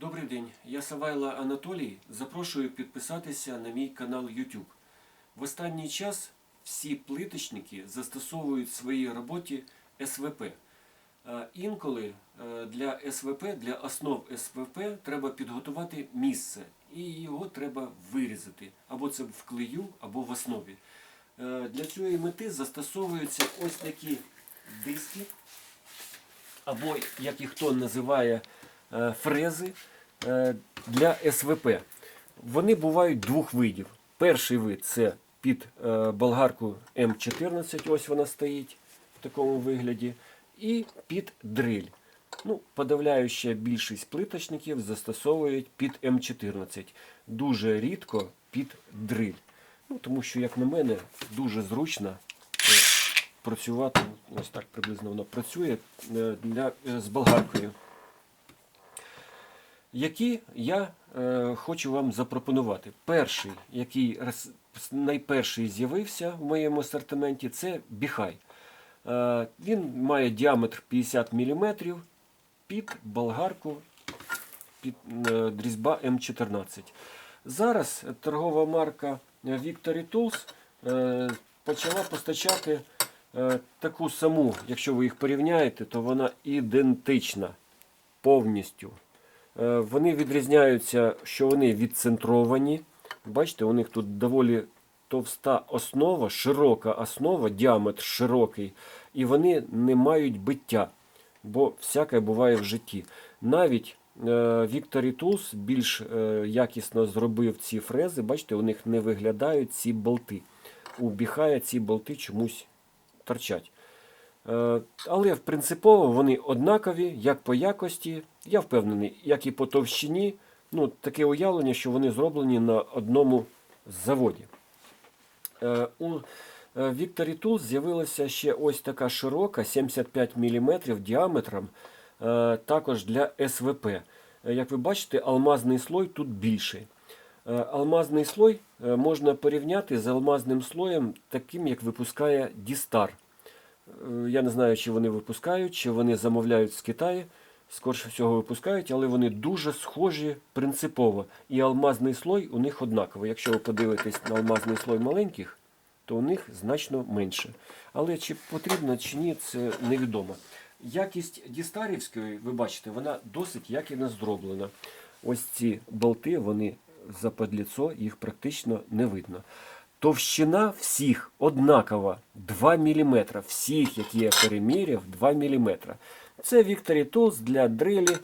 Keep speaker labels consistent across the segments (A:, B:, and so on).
A: Добрий день, я Савайло Анатолій. Запрошую підписатися на мій канал YouTube. В останній час всі плиточники застосовують в своїй роботі СВП. Е, Інколи е, для СВП, для основ СВП треба підготувати місце і його треба вирізати. Або це в клею, або в основі. Е, Для цієї мети застосовуються ось такі диски або як їх хто називає фрези для СВП. Вони бувають двох видів. Перший вид це під е, болгарку М14, ось вона стоїть в такому вигляді, і під дриль. Ну, подавляюча більшість плиточників застосовують під М14. Дуже рідко під дриль. Ну, тому що, як на мене, дуже зручно е, працювати, ось так приблизно воно працює е, для, е, з болгаркою. Які я е, хочу вам запропонувати. Перший, який найперший з'явився в моєму асортименті, це біхай. Е, він має діаметр 50 мм під болгарку під е, дрізьба М14. Зараз торгова марка Victory Tools е, почала постачати е, таку саму, якщо ви їх порівняєте, то вона ідентична повністю. Е, Вони відрізняються, що вони відцентровані. Бачите, у них тут доволі товста основа, широка основа, діаметр широкий, і вони не мають биття, бо всяке буває в житті. Навіть е, Victory Tools більш е, якісно зробив ці фрези. Бачите, у них не виглядають ці болти. У Біхая ці болти чомусь торчать. Е, Але принципово вони однакові, як по якості, я впевнений, як і по товщині. Ну, таке уявлення, що вони зроблені на одному заводі. Е, У е, Victory Tools з'явилася ще ось така широка, 75 мм діаметром, також для СВП. Як ви бачите, алмазний слой тут більший. Алмазний слой можна порівняти з алмазним слоєм, таким, як випускає Дістар. Е, Я не знаю, чи вони випускають, чи вони замовляють з Китаю. Скорше всього випускають, але вони дуже схожі принципово. І алмазний слой у них однаковий. Якщо ви подивитесь на алмазний слой маленьких, то у них значно менше. Але чи потрібно, чи ні, це невідомо. Якість дістарівської, ви бачите, вона досить якісно зроблена. Ось ці болти, вони западліцо, їх практично не видно. Товщина всіх однакова 2 мм. Всіх, які я переміряв, 2 мм. Це Victory Tools для дрилі.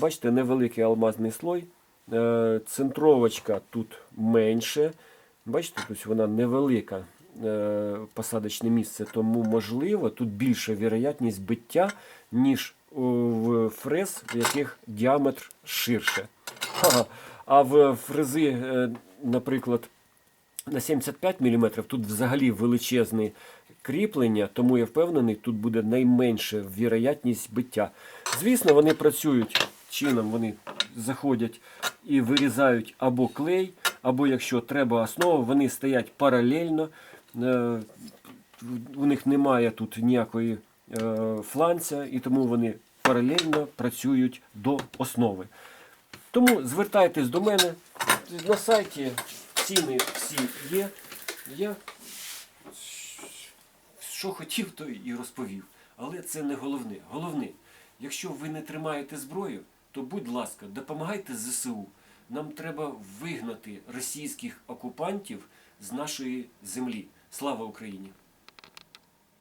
A: Бачите, невеликий алмазний слой. Е, Центровочка тут менше. Бачите, тут вона невелика е, посадочне місце, тому можливо тут більша вірогідність биття, ніж в фрез, в яких діаметр ширше. А в фрези, е, наприклад, на 75 мм тут взагалі величезне кріплення, тому я впевнений, тут буде найменша вірогідність биття. Звісно, вони працюють чином, вони заходять і вирізають або клей, або якщо треба основу, вони стоять паралельно. Е, У них немає тут ніякої е, фланця, і тому вони паралельно працюють до основи. Тому звертайтесь до мене на сайті. Ціни всі є. Я що хотів, то і розповів. Але це не головне. Головне, якщо ви не тримаєте зброю, то будь ласка, допомагайте ЗСУ. Нам треба вигнати російських окупантів з нашої землі. Слава Україні!